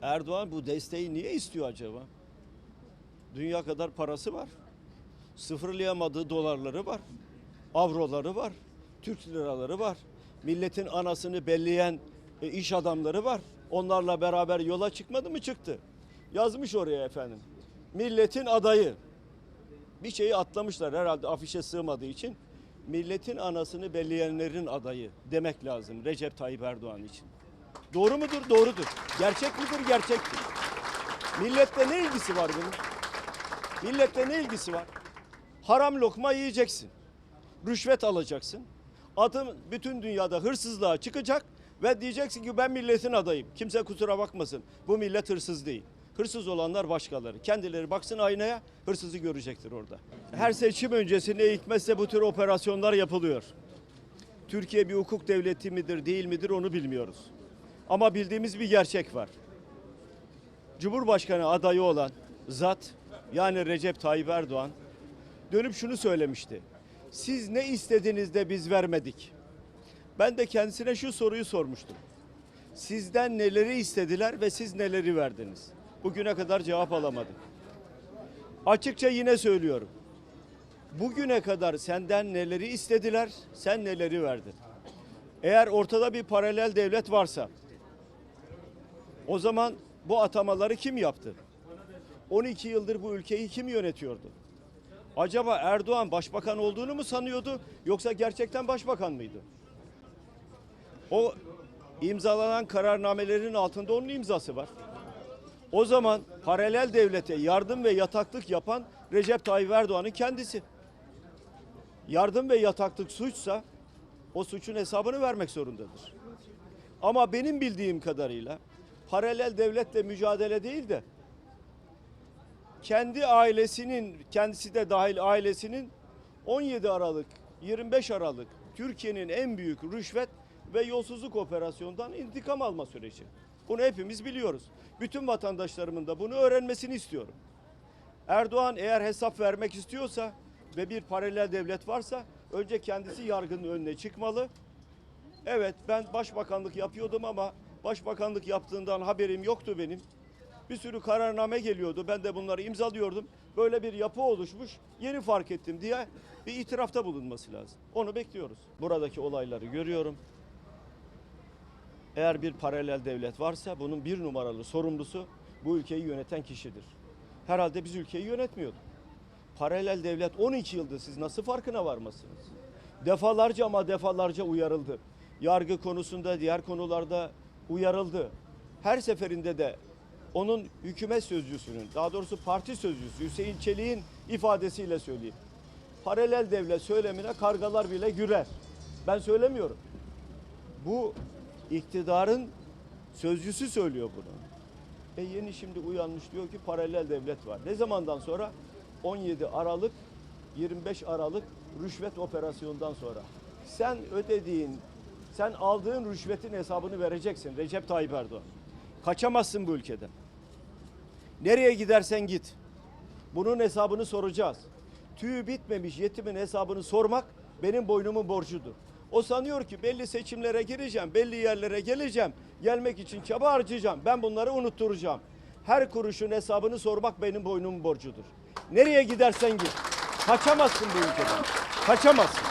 Erdoğan bu desteği niye istiyor acaba? Dünya kadar parası var. Sıfırlayamadığı dolarları var. Avroları var. Türk liraları var. Milletin anasını belleyen e, iş adamları var. Onlarla beraber yola çıkmadı mı çıktı. Yazmış oraya efendim. Milletin adayı. Bir şeyi atlamışlar herhalde afişe sığmadığı için. Milletin anasını belleyenlerin adayı demek lazım Recep Tayyip Erdoğan için. Doğru mudur? Doğrudur. Gerçek midir? Gerçektir. Milletle ne ilgisi var bunun? Milletle ne ilgisi var? Haram lokma yiyeceksin. Rüşvet alacaksın. Adım bütün dünyada hırsızlığa çıkacak ve diyeceksin ki ben milletin adayım. Kimse kusura bakmasın. Bu millet hırsız değil. Hırsız olanlar başkaları. Kendileri baksın aynaya hırsızı görecektir orada. Her seçim öncesinde ne hikmetse bu tür operasyonlar yapılıyor. Türkiye bir hukuk devleti midir değil midir onu bilmiyoruz. Ama bildiğimiz bir gerçek var. Cumhurbaşkanı adayı olan zat yani Recep Tayyip Erdoğan dönüp şunu söylemişti. Siz ne istediniz de biz vermedik. Ben de kendisine şu soruyu sormuştum. Sizden neleri istediler ve siz neleri verdiniz? Bugüne kadar cevap alamadım. Açıkça yine söylüyorum. Bugüne kadar senden neleri istediler, sen neleri verdin? Eğer ortada bir paralel devlet varsa o zaman bu atamaları kim yaptı? 12 yıldır bu ülkeyi kim yönetiyordu? Acaba Erdoğan başbakan olduğunu mu sanıyordu yoksa gerçekten başbakan mıydı? O imzalanan kararnamelerin altında onun imzası var. O zaman paralel devlete yardım ve yataklık yapan Recep Tayyip Erdoğan'ın kendisi. Yardım ve yataklık suçsa o suçun hesabını vermek zorundadır. Ama benim bildiğim kadarıyla paralel devletle mücadele değil de kendi ailesinin kendisi de dahil ailesinin 17 Aralık 25 Aralık Türkiye'nin en büyük rüşvet ve yolsuzluk operasyonundan intikam alma süreci. Bunu hepimiz biliyoruz. Bütün vatandaşlarımın da bunu öğrenmesini istiyorum. Erdoğan eğer hesap vermek istiyorsa ve bir paralel devlet varsa önce kendisi yargının önüne çıkmalı. Evet ben başbakanlık yapıyordum ama başbakanlık yaptığından haberim yoktu benim. Bir sürü kararname geliyordu. Ben de bunları imzalıyordum. Böyle bir yapı oluşmuş. Yeni fark ettim diye bir itirafta bulunması lazım. Onu bekliyoruz. Buradaki olayları görüyorum. Eğer bir paralel devlet varsa bunun bir numaralı sorumlusu bu ülkeyi yöneten kişidir. Herhalde biz ülkeyi yönetmiyorduk. Paralel devlet 12 yıldır siz nasıl farkına varmasınız? Defalarca ama defalarca uyarıldı. Yargı konusunda, diğer konularda uyarıldı. Her seferinde de onun hükümet sözcüsünün, daha doğrusu parti sözcüsü Hüseyin Çelik'in ifadesiyle söyleyeyim. Paralel devlet söylemine kargalar bile gürer. Ben söylemiyorum. Bu iktidarın sözcüsü söylüyor bunu. E yeni şimdi uyanmış diyor ki paralel devlet var. Ne zamandan sonra? 17 Aralık 25 Aralık rüşvet operasyonundan sonra. Sen ödediğin, sen aldığın rüşvetin hesabını vereceksin Recep Tayyip Erdoğan. Kaçamazsın bu ülkeden. Nereye gidersen git. Bunun hesabını soracağız. Tüyü bitmemiş yetimin hesabını sormak benim boynumun borcudur. O sanıyor ki belli seçimlere gireceğim, belli yerlere geleceğim. Gelmek için çaba harcayacağım. Ben bunları unutturacağım. Her kuruşun hesabını sormak benim boynumun borcudur. Nereye gidersen git. Kaçamazsın bu ülkeden. Kaçamazsın.